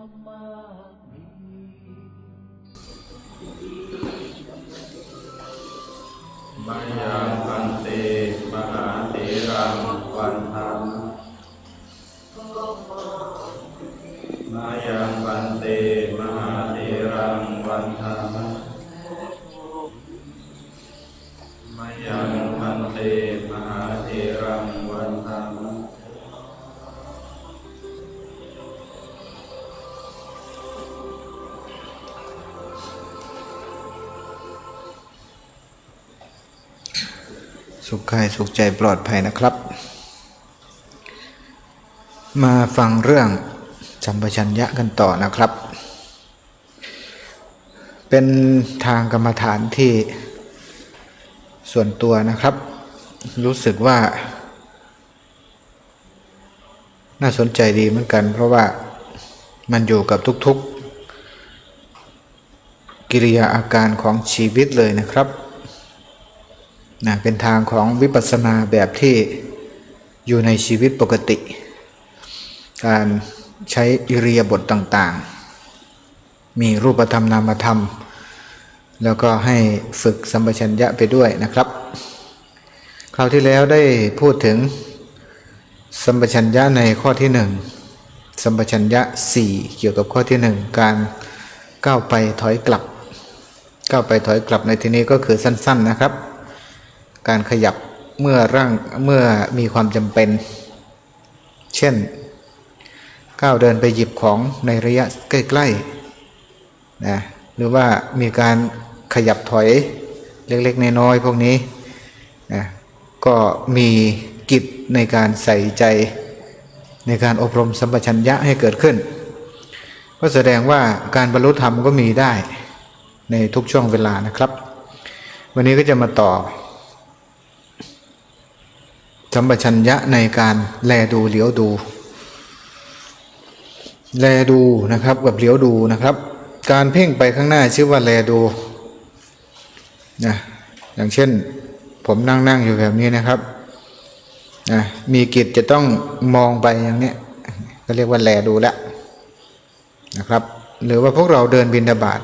ก็ม สุขกายสุขใจปลอดภัยนะครับ มาฟังเรื่องสัมปชัญญะกันต่อนะครับ เป็นทางกรรมฐานที่ส่วนตัวนะครับ รู้สึกว่า น่าสนใจดีเหมือนกัน เพราะว่ามันอยู่กับทุกๆกิริยาอาการของชีวิตเลยนะครับ นะเป็นทางของวิปัสสนาแบบที่อยู่ในชีวิตปกติ การใช้อิริยาบถต่างๆ มีรูปธรรมนามธรรม แล้วก็ให้ฝึกสัมปชัญญะไปด้วยนะครับ คราวที่แล้วได้พูดถึงสัมปชัญญะในข้อที่หนึ่งสัมปชัญญะ 4 เกี่ยวกับข้อที่หนึ่งการก้าวไปถอยกลับก้าวไปถอยกลับในที่นี้ก็คือสั้น ๆนะครับ การขยับเมื่อร่างเมื่อมีความจำเป็น เช่นก้าวเดินไปหยิบของในระยะใกล้ๆนะหรือว่ามีการขยับถอยเล็กๆน้อยๆพวกนี้นะก็มีกิจในการใส่ใจในการอบรมสัมปชัญญะให้เกิดขึ้น ก็แสดงว่าการบรรลุธรรมก็มีได้ในทุกช่วงเวลานะครับ วันนี้ก็จะมาต่อ สัมปชัญญะในการแลดูเหลียวดู แลดูนะครับกับเหลียวดูนะครับ การเพ่งไปข้างหน้าชื่อว่าแลดูนะอย่างเช่น ผมนั่งนั่งอยู่แบบนี้นะครับนะมีกิจจะต้องมองไปอย่างนี้ก็เรียกว่าแลดูแล้วนะครับ หรือว่าพวกเราเดินบินทบาท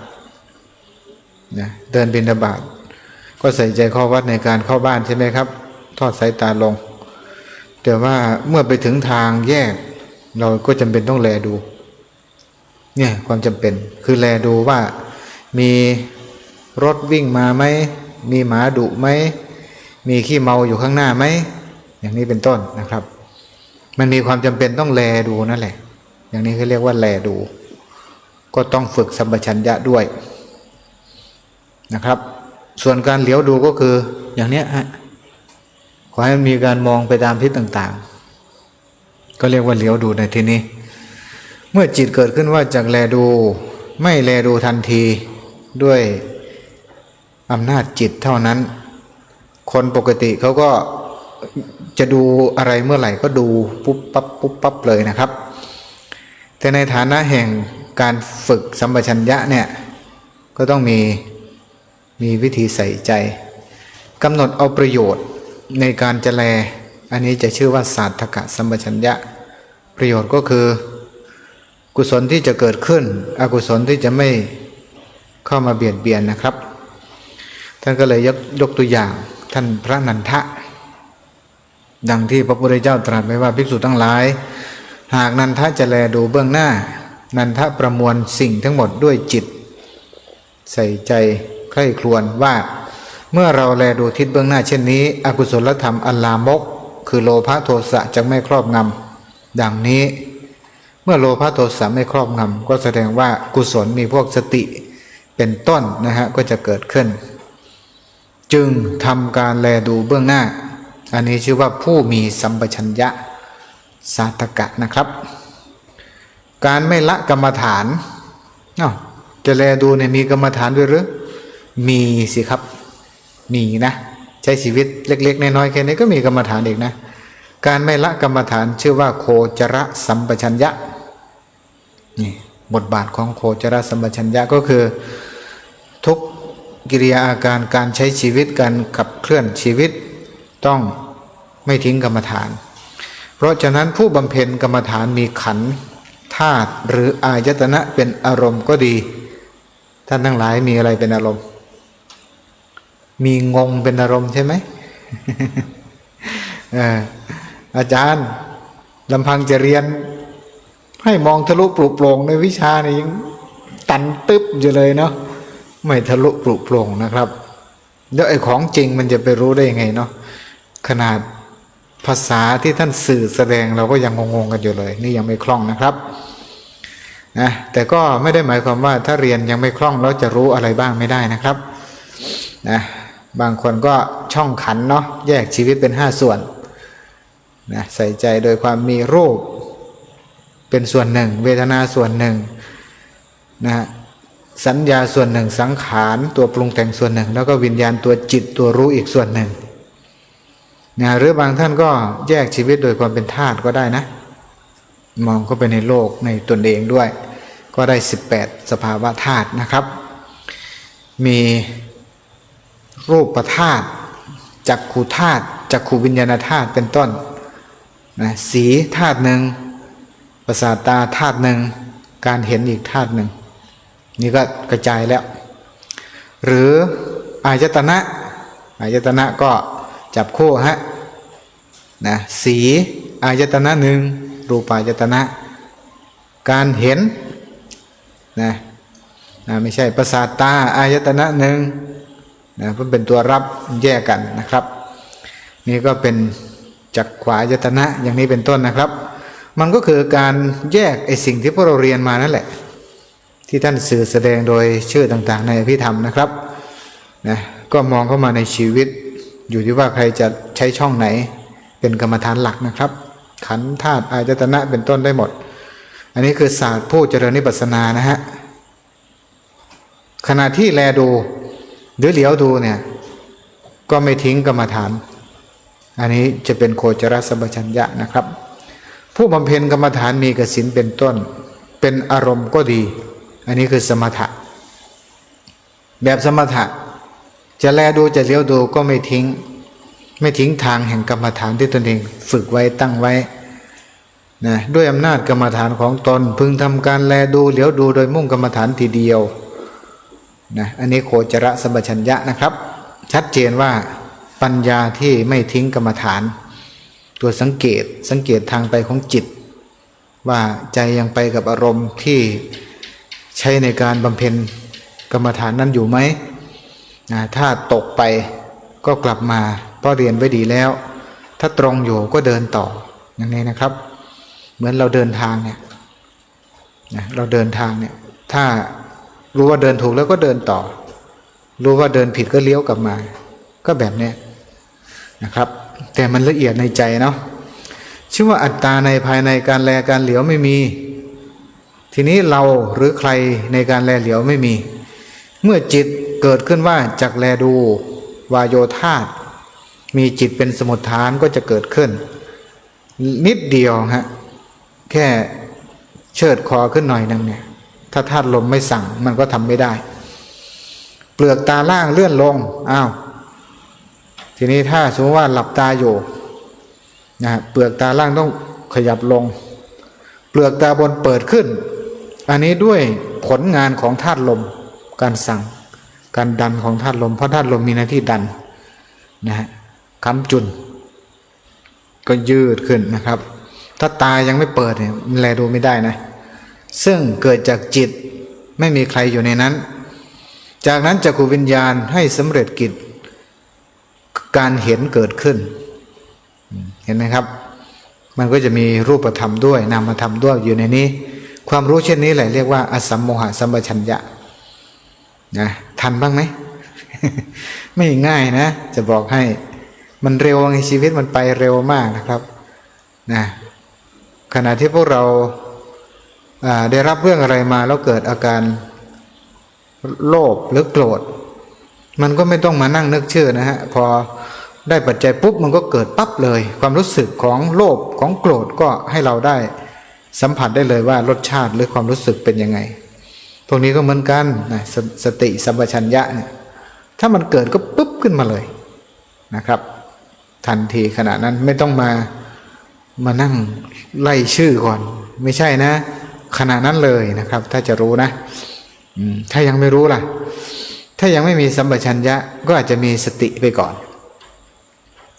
นะเดินบินทบาทก็ใส่ใจข้อวัดในการเข้าบ้านใช่ไหมครับ ทอดสายตาลง แต่ว่าเมื่อไปถึงทางแยก เราก็จำเป็นต้องแลดู เนี่ยความจำเป็นคือแลดูว่ามีรถวิ่งมาไหมมีหมาดุไหมมีขี้เมาอยู่ข้างหน้าไหมอย่างนี้เป็นต้นนะครับ มันมีความจำเป็นต้องแลดูนั่นแหละ อย่างนี้เขาเรียกว่าแลดู ก็ต้องฝึกสัมปชัญญะด้วยนะครับ ส่วนการเหลียวดูก็คืออย่างเนี้ยฮะ ขอให้มันมีการมองไปตามทิศต่าง ๆ ก็เรียกว่าเหลียวดูในที่นี้ เมื่อจิตเกิดขึ้นว่าจากแลดู ไม่แลดูทันทีด้วยอำนาจจิตเท่านั้น คนปกติเขาก็จะดูอะไรเมื่อไหร่ก็ดูปุ๊บปั๊บปุ๊บปั๊บเลยนะครับ แต่ในฐานะแห่งการฝึกสัมปชัญญะเนี่ยก็ต้องมีมีวิธีใส่ใจกำหนดเอาประโยชน์ ในการจะแล อันนี้จะชื่อว่าศาสตกะสัมปชัญญะ ประโยชน์ก็คือ กุศลที่จะเกิดขึ้น อกุศลที่จะไม่เข้ามาเบียดเบียนนะครับ ท่านก็เลยยกยกตัวอย่างท่านพระนันทะ ดังที่พระพุทธเจ้าตรัสไว้ว่าภิกษุทั้งหลาย หากนันทะจะแลดูเบื้องหน้า นันทะประมวลสิ่งทั้งหมดด้วยจิต ใส่ใจใคร่ครวญว่า เมื่อเราแลดูทิศเบื้องหน้าเช่นนี้ อกุศลธรรมอัลลามก คือโลภะโทสะจะไม่ครอบงำดังนี้ เมื่อโลภะโทสะไม่ครอบงำก็แสดงว่ากุศลมีพวกสติเป็นต้นนะฮะก็จะเกิดขึ้น จึงทำการแลดูเบื้องหน้า อันนี้ชื่อว่าผู้มีสัมปชัญญะสาตกะนะครับ การไม่ละกรรมฐานเอ้าจะแลดูเนี่ยมีกรรมฐานด้วยหรือมีสิครับ มีนะ ใช้ชีวิตเล็ก ๆ น้อยๆแค่นี้ก็มีกรรมฐานอีกนะ การไม่ละกรรมฐานชื่อว่าโคจรสัมปชัญญะนี่บทบาทของโคจรสัมปชัญญะก็คือ ทุกกิริยาอาการการใช้ชีวิตการขับเคลื่อนชีวิตต้องไม่ทิ้งกรรมฐาน เพราะฉะนั้นผู้บำเพ็ญกรรมฐานมีขันธ์ธาตุหรืออายตนะเป็นอารมณ์ก็ดี ท่านทั้งหลายมีอะไรเป็นอารมณ์ มีงงเป็นอารมณ์ใช่ไหมอออาจารย์ลำพังจะเรียน ให้มองทะลุปลุกโปร่งในวิชานี่ยังตันตึ๊บอยู่เลยเนาะไม่ทะลุปลุกโปร่งนะครับแล้วไอ้ของจริงมันจะไปรู้ได้ยังไงเนาะขนาดภาษาที่ท่านสื่อแสดงเราก็ยังงงๆกันอยู่เลย นี่ยังไม่คล่องนะครับนะแต่ก็ไม่ได้หมายความว่าถ้าเรียนยังไม่คล่องแล้วจะรู้อะไรบ้างไม่ได้นะครับนะ บางคนก็ช่องขันเนาะแยกชีวิตเป็นห้าส่วนนะใส่ใจโดยความมีรูปเป็นส่วนหนึ่ง เวทนาส่วนหนึ่งนะฮะสัญญาส่วนหนึ่ง สังขารตัวปรุงแต่งส่วนหนึ่ง แล้วก็วิญญาณตัวจิตตัวรู้อีกส่วนหนึ่งนะหรือบางท่านก็แยกชีวิตโดยความเป็นธาตุก็ได้นะ มองเข้าไปในโลกในตนเองด้วย ก็ได้ 18 สภาวะธาตุนะครับ มี รูปธาตุจักขูธาตุจักขูวิญญาณธาตุเป็นต้นนะสีธาตุหนึ่งประสาตาธาตุหนึ่งการเห็นอีกธาตุหนึ่งนี่ก็กระจายแล้ว หรืออายตนะอายตนะก็จับคู่ฮะนะสีอายตนะหนึ่งรูปายตนะ การเห็นนะนะไม่ใช่ประสาทตาอายตนะหนึ่ง นะเพื่อเป็นตัวรับแยกกันนะครับ นี่ก็เป็นจักขวายตนะอย่างนี้เป็นต้นนะครับ มันก็คือการแยกไอสิ่งที่พวกเราเรียนมานั่นแหละ ที่ท่านสื่อแสดงโดยชื่อต่างๆ ในอภิธรรมนะครับนะก็มองเข้ามาในชีวิต อยู่ที่ว่าใครจะใช้ช่องไหน เป็นกรรมฐานหลักนะครับ ขันธ์ธาตุอายตนะเป็นต้นได้หมด อันนี้คือศาสตร์ผู้เจริญนิพพานานะฮะขณะที่แลดู หรือเหลียวดูเนี่ย ก็ไม่ทิ้งกรรมฐาน อันนี้จะเป็นโคจรสัมปชัญญะนะครับ ผู้บำเพ็ญกรรมฐานมีกสินเป็นต้น เป็นอารมณ์ก็ดี อันนี้คือสมถะ แบบสมถะ จะแลดูจะเลี้ยวดูก็ไม่ทิ้ง ไม่ทิ้งทางแห่งกรรมฐานที่ตนเองฝึกไว้ตั้งไว้นะด้วยอำนาจกรรมฐานของตนพึงทำการแลดูเลี้ยวดูโดยมุ่งกรรมฐานทีเดียว นะอันนี้โคจรสัมปชัญญะนะครับ ชัดเจนว่าปัญญาที่ไม่ทิ้งกรรมฐาน ตัวสังเกตสังเกตทางไปของจิต ว่าใจยังไปกับอารมณ์ที่ใช้ในการบำเพ็ญกรรมฐานนั้นอยู่ไหมนะถ้าตกไปก็กลับมาเพราะเรียนไว้ดีแล้ว ถ้าตรงอยู่ก็เดินต่ออย่างนี้นะครับ เหมือนเราเดินทางเนี่ยนะเราเดินทางเนี่ยถ้า รู้ว่าเดินถูกแล้วก็เดินต่อ รู้ว่าเดินผิดก็เลี้ยวกลับมา ก็แบบเนี้ยนะครับ แต่มันละเอียดในใจเนาะชื่อว่าอัตตาในภายในการแลการเหลียวไม่มี ทีนี้เราหรือใครในการแลเหลียวไม่มี เมื่อจิตเกิดขึ้นว่าจักแลดูวายโยธาตมีจิตเป็นสมุทฐานก็จะเกิดขึ้น นิดเดียวฮะแค่เชิดคอขึ้นหน่อยนึงเนี่ย ถ้าธาตุลมไม่สั่งมันก็ทำไม่ได้ เปลือกตาล่างเลื่อนลงอ้าวทีนี้ถ้าสมมติว่าหลับตาอยู่นะเปลือกตาล่างต้องขยับลง เปลือกตาบนเปิดขึ้น อันนี้ด้วยผลงานของธาตุลมการสั่ง การดันของธาตุลมเพราะธาตุลมมีหน้าที่ดันนะฮะค้ำจุน ก็ยืดขึ้นนะครับ ถ้าตายังไม่เปิดเนี่ยมันแลดูไม่ได้นะ ซึ่งเกิดจากจิตไม่มีใครอยู่ในนั้น จากนั้นจักรวิญญาณให้สำเร็จกิจ การเห็นเกิดขึ้น เห็นไหมครับ มันก็จะมีรูปธรรมด้วย นามธรรมด้วยอยู่ในนี้ ความรู้เช่นนี้แหละเรียกว่าอสัมโมหะสัมปชัญญะนะทันบ้างไหมไม่ง่ายนะ จะบอกให้มันเร็วในชีวิตมันไปเร็วมากนะครับนะขณะที่พวกเราอ่า ได้รับเรื่องอะไรมาแล้วเกิดอาการโลภหรือโกรธ มันก็ไม่ต้องมานั่งนึกชื่อนะฮะพอได้ปัจจัยปุ๊บมันก็เกิดปั๊บเลย ความรู้สึกของโลภของโกรธก็ให้เราได้สัมผัสได้เลยว่ารสชาติหรือความรู้สึกเป็นยังไงพวกนี้ก็เหมือนกันนะสสติสัมปชัญญะเนี่ยถ้ามันเกิดก็ปุ๊บขึ้นมาเลยนะครับ ทันทีขณะนั้นไม่ต้องมามานั่งไล่ชื่อก่อน ไม่ใช่นะ ขณะนั้นเลยนะครับ ถ้าจะรู้นะถ้ายังไม่รู้ล่ะ ถ้ายังไม่มีสัมปชัญญะก็อาจจะมีสติไปก่อน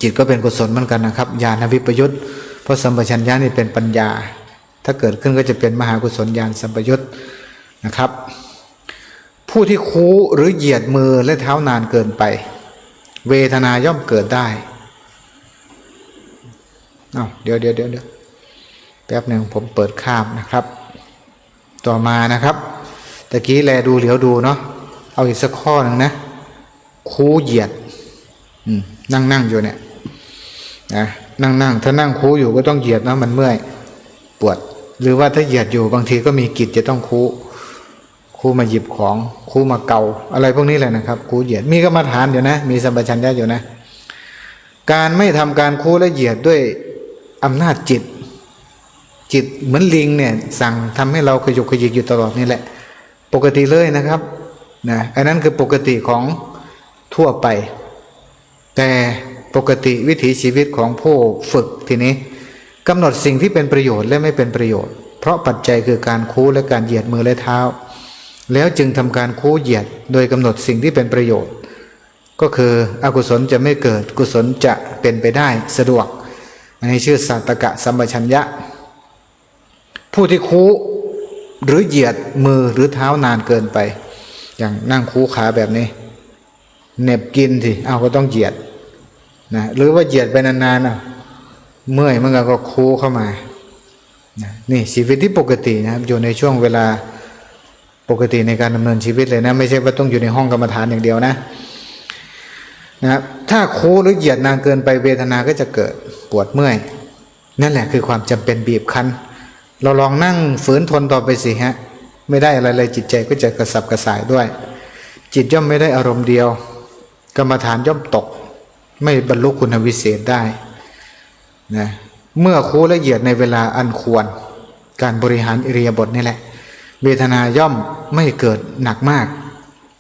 จิตก็เป็นกุศลเหมือนกันนะครับญาณวิปยุตเพราะสัมปชัญญะนี่เป็นปัญญา ถ้าเกิดขึ้นก็จะเป็นมหากุศลญาณสัมปยุตนะครับ ผู้ที่คูหรือเหยียดมือและเท้านานเกินไป เวทนาย่อมเกิดได้เอาเดี๋ยวเดี๋ยวเดี๋ยวแป๊บหนึ่งผมเปิดข้ามนะครับ ต่อมานะครับตะกี้แลดูเหลียวดูเนาะเอาอีกสักข้อหนึ่งนะ คูเหยียดนั่งนั่งอยู่เนี่ยนะนั่งนั่งถ้านั่งคูอยู่ก็ต้องเหยียดนะมันเมื่อยปวด หรือว่าถ้าเหยียดอยู่บางทีก็มีกิจจะต้องคูคูมาหยิบของคูมาเกาอะไรพวกนี้แหละนะครับคูเหยียดมีกรรมฐานอยู่นะ มีสัมปชัญญะอยู่นะ การไม่ทำการคูและเหยียดด้วยอำนาจจิต จิตเหมือนลิงเนี่ยสั่งทำให้เราขยุกขยิกอยู่ตลอดนี่แหละ ปกติเลยนะครับนะอันนั้นคือปกติของทั่วไป แต่ปกติวิถีชีวิตของผู้ฝึกทีนี้กำหนดสิ่งที่เป็นประโยชน์และไม่เป็นประโยชน์ เพราะปัจจัยคือการคูและการเหยียดมือและเท้า แล้วจึงทำการคูเหยียดโดยกำหนดสิ่งที่เป็นประโยชน์ ก็คืออกุศลจะไม่เกิดกุศลจะเป็นไปได้สะดวกอันนี้ชื่อสัตตกะสัมปชัญญะ ผู้ที่คูหรือเหยียดมือหรือเท้านานเกินไป อย่างนั่งคูขาแบบนี้เน็บกินสิเอาก็ต้องเหยียดนะหรือว่าเหยียดไปนานๆอะเมื่อยมันก็คูเข้ามานะนี่ชีวิตที่ปกตินะครับอยู่ในช่วงเวลาปกติในการดำเนินชีวิตเลยนะ ไม่ใช่ว่าต้องอยู่ในห้องกรรมฐานอย่างเดียวนะนะครับถ้าคูหรือเหยียดนานเกินไปเวทนาก็จะเกิดปวดเมื่อย นั่นแหละคือความจำเป็นบีบคั้น เราลองนั่งฝืนทนต่อไปสิฮะ ไม่ได้อะไรเลยจิตใจก็จะกระสับกระส่ายด้วย จิตย่อมไม่ได้อารมณ์เดียว กรรมฐานย่อมตก ไม่บรรลุคุณวิเศษได้นะเมื่อคูละเอียดในเวลาอันควร การบริหารอิริยาบถนี่แหละเวทนาย่อมไม่เกิดหนักมาก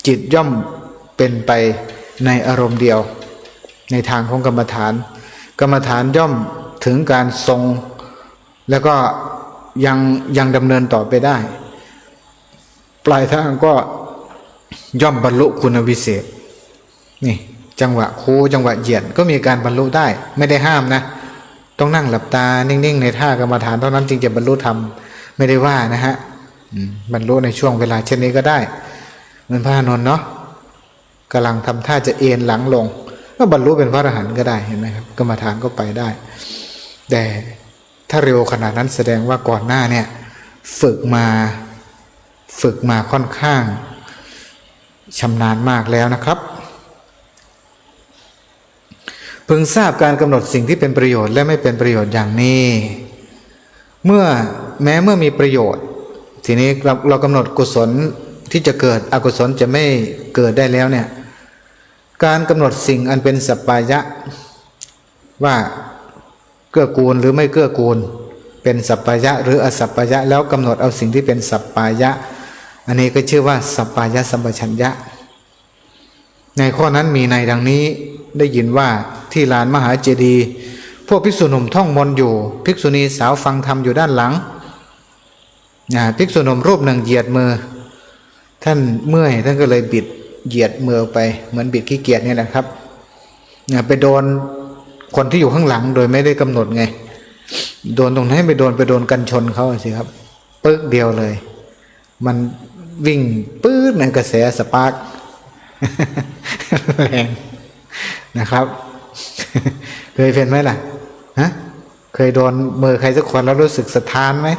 จิตย่อมเป็นไปในอารมณ์เดียว ในทางของกรรมฐาน กรรมฐานย่อมถึงการทรง แล้วก็ ยังยังดำเนินต่อไปได้ ปลายทางก็ย่อมบรรลุคุณวิเศษ นี่ จังหวะโคูจังหวะเหยียดก็มีการบรรลุได้ ไม่ได้ห้ามนะ ต้องนั่งหลับตา นิ่ง ๆ ในท่ากรรมฐานเท่านั้นจึงจะบรรลุธรรมไม่ได้ว่านะฮะบรรลุในช่วงเวลาเช่นนี้ก็ได้เหมือนพระอานนท์เนาะกำลังทำท่าจะเอ็นหลังลง ก็บรรลุเป็นพระอรหันต์ก็ได้เห็นไหมครับกรรมฐานก็ไปได้ แต่ ถ้าเร็วขนาดนั้นแสดงว่าก่อนหน้าเนี่ยฝึกมาฝึกมาค่อนข้างชำนาญมากแล้วนะครับพึงทราบการกำหนดสิ่งที่เป็นประโยชน์และไม่เป็นประโยชน์อย่างนี้ เมื่อแม้เมื่อมีประโยชน์ ทีนี้เราเรากำหนดกุศลที่จะเกิดอกุศลจะไม่เกิดได้แล้วเนี่ยการกำหนดสิ่งอันเป็นสัปปายะ ว่า เกื้อกูลหรือไม่เกื้อกูล เป็นสัปปายะหรืออสัปปายะแล้วกำหนดเอาสิ่งที่เป็นสัปปายะ อันนี้ก็ชื่อว่าสัปปายะสัมปชัญญะ ในข้อนั้นมีในดังนี้ได้ยินว่าที่ลานมหาเจดีย์พวกภิกษุหนุ่มท่องมนอยู่ ภิกษุณีสาวฟังธรรมอยู่ด้านหลังนะภิกษุหนุ่มรูปหนึ่งเหยียดมือ ท่านเมื่อยท่านก็เลยบิดเหยียดมือไปเหมือนบิดขี้เกียจนี่แหละครับนะไปโดน คนที่อยู่ข้างหลังโดยไม่ได้กำหนดไง โดนตรงไหนไปโดนไปโดนกันชนเขาสิครับปึ๊กเดียวเลย มันวิ่งปื๊ดในกระแสสปาร์กแรงนะครับ เคยเป็นไหมล่ะฮะเคยโดนมือใครสักคนแล้วรู้สึกสะท้านไหม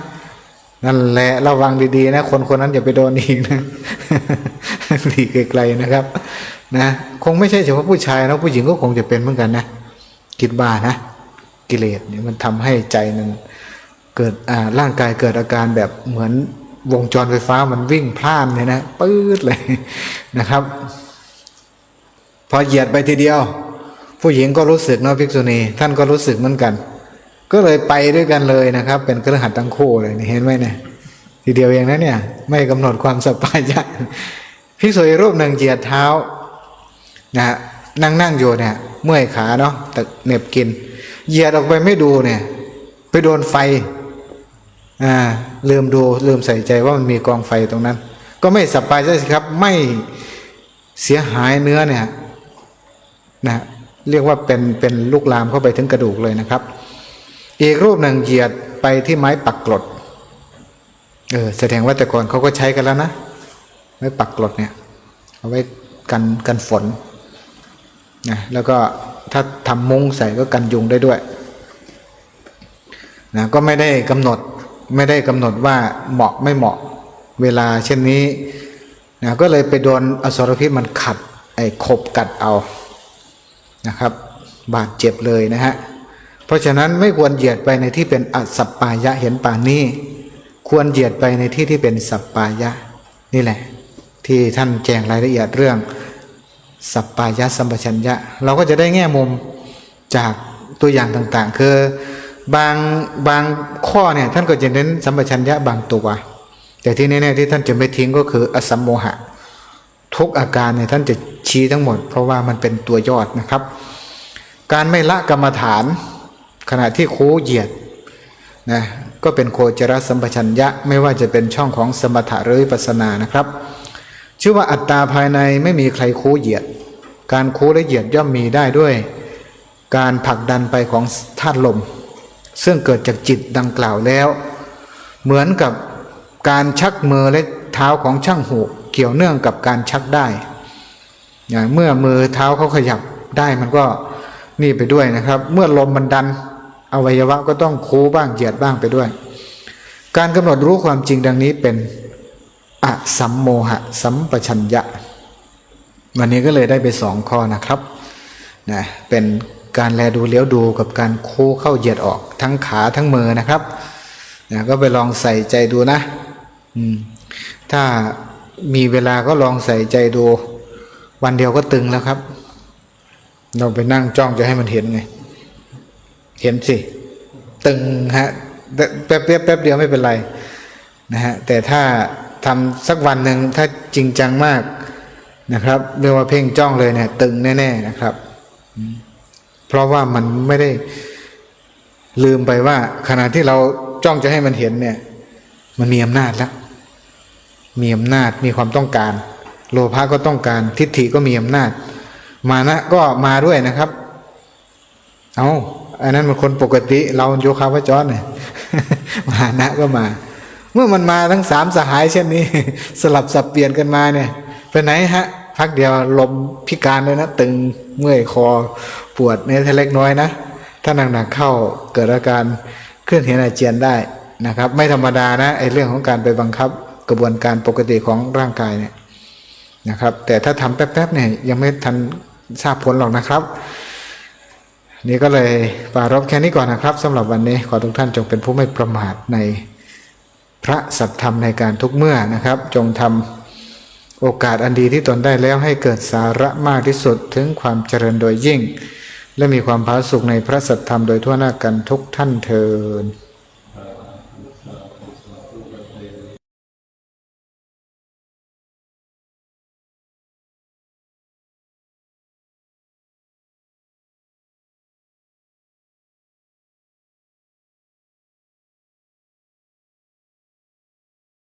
นั่นแหละระวังดีๆนะ คนคนนั้นอย่าไปโดนอีกนะหลีกไกลๆนะครับ นะ คงไม่ใช่เฉพาะผู้ชายนะผู้หญิงก็คงจะเป็นเหมือนกันนะ คิดบ้านะ กิเลสเนี่ยมันทำให้ใจมันเกิดอ่าร่างกายเกิดอาการแบบเหมือนวงจรไฟฟ้ามันวิ่งพล่านเนี่ยนะปื๊ดเลยนะครับ พอเหยียดไปทีเดียว ผู้หญิงก็รู้สึกเนาะภิกษุณีท่านก็รู้สึกเหมือนกัน ก็เลยไปด้วยกันเลยนะครับ เป็นเครือขัดทั้งคู่เลยนี่เห็นไหมเนี่ยทีเดียวเองนะเนี่ย ไม่กำหนดความสบายใจภิกษุรูปหนึ่งเหยียดเท้านะฮะนั่งนั่งอยู่เนี่ย เมื่อยขาเนาะแต่เหน็บกิน เหยียดออกไปไม่ดูเนี่ย ไปโดนไฟอ่าลืมดูลืมใส่ใจว่ามันมีกองไฟตรงนั้น ก็ไม่สบายใจสิครับ ไม่เสียหายเนื้อเนี่ยนะเรียกว่าเป็นเป็นลูกลามเข้าไปถึงกระดูกเลยนะครับ อีกรูปหนึ่งเหยียดไปที่ไม้ปักกรดเออแสดงว่าแต่ก่อนเขาก็ใช้กันแล้วนะไม้ปักกรดเนี่ย เอาไว้กันกันฝน นะแล้วก็ถ้าทำมุ้งใส่ก็กันยุงได้ด้วยนะก็ไม่ได้กำหนดไม่ได้กำหนดว่าเหมาะไม่เหมาะเวลาเช่นนี้นะก็เลยไปโดนอสรพิษมันขัดไอ้ขบกัดเอานะครับ บาดเจ็บเลยนะฮะเพราะฉะนั้นไม่ควรเหยียดไปในที่เป็นอสัปปายะเห็นป่านนี้ ควรเหยียดไปในที่ที่เป็นสัปปายะ นี่แหละ ที่ท่านแจงรายละเอียดเรื่อง สัปปายะสัมปชัญญะ เราก็จะได้แง่มุมจากตัวอย่างต่างๆ คือบางบางข้อเนี่ยท่านก็จะเน้นสัมปชัญญะบางตัว แต่ที่แน่ๆที่ท่านจะไม่ทิ้งก็คืออสัมโมหะ ทุกอาการเนี่ยท่านจะชี้ทั้งหมด เพราะว่ามันเป็นตัวยอดนะครับ การไม่ละกรรมฐาน ขณะที่คูเหยียดนะก็เป็นโคจรสัมปชัญญะไม่ว่าจะเป็นช่องของสมถะหรือปัสนานะครับ ชื่อว่าอัตตาภายในไม่มีใครคูเหยียด การคูและเหยียดย่อมมีได้ด้วย การผลักดันไปของธาตุลม ซึ่งเกิดจากจิตดังกล่าวแล้ว เหมือนกับการชักมือและเท้าของช่างหูเกี่ยวเนื่องกับการชักได้ เมื่อมือเท้าเขาขยับได้มันก็นี่ไปด้วยนะครับ เมื่อลมมันดันอวัยวะก็ต้องคูบ้างเหยียดบ้างไปด้วย การกำหนดรู้ความจริงดังนี้เป็น อสัมโมหะสัมปชัญญะ วันนี้ก็เลยได้ไปสองข้อนะครับนะเป็นการแลดูเลี้ยวดูกับการโคูเข้าเหยียดออกทั้งขาทั้งมือนะครับนะก็ไปลองใส่ใจดูนะถ้ามีเวลาก็ลองใส่ใจดู วันเดียวก็ตึงแล้วครับ เราไปนั่งจ้องจะให้มันเห็นไง เห็นสิ ตึงฮะแป๊บแป๊บแป๊บเดียวไม่เป็นไรนะฮะแต่ถ้า ทำสักวันหนึ่งถ้าจริงจังมากนะครับเรียกว่าเพ่งจ้องเลยเนี่ยตึงแน่ๆนะครับ เพราะว่ามันไม่ได้ลืมไปว่า ขณะที่เราจ้องจะให้มันเห็นเนี่ย มันมีอำนาจแล้วมีอำนาจมีความต้องการ โลภะก็ต้องการทิฏฐิก็มีอำนาจ มานะก็มาด้วยนะครับ เอาอันนั้นมันคนปกติ เราโยคาวจรเนี่ยมานะก็มา เมื่อมันมาทั้งสามสหายเช่นนี้ สลับสับเปลี่ยนกันมาเนี่ยไปไหนฮะ พักเดียวลมพิการเลยนะ ตึงเมื่อยคอปวดเนี่ถ้าเล็กน้อยนะ ถ้าหนักๆเข้าเกิดอาการเคลื่อนเห็นอาเจียนได้นะครับ ไม่ธรรมดานะไอ้เรื่องของการไปบังคับกระบวนการปกติของร่างกายเนี่ยนะครับ แต่ถ้าทำแป๊บๆเนี่ยยังไม่ทันทราบผลหรอกนะครับ นี่ก็เลยปารบแค่นี้ก่อนนะครับสำหรับวันนี้ขอทุกท่านจงเป็นผู้ไม่ประมาทใน ระสัทธรรมในการทุกเมื่อนะครับ จงทำโอกาสอันดีที่ตนได้แล้วให้เกิดสาระมากที่สุดถึงความเจริญโดยยิ่ง และมีความผาสุกในพระสัทธรรมโดยทั่วหน้ากันทุกท่านเทิน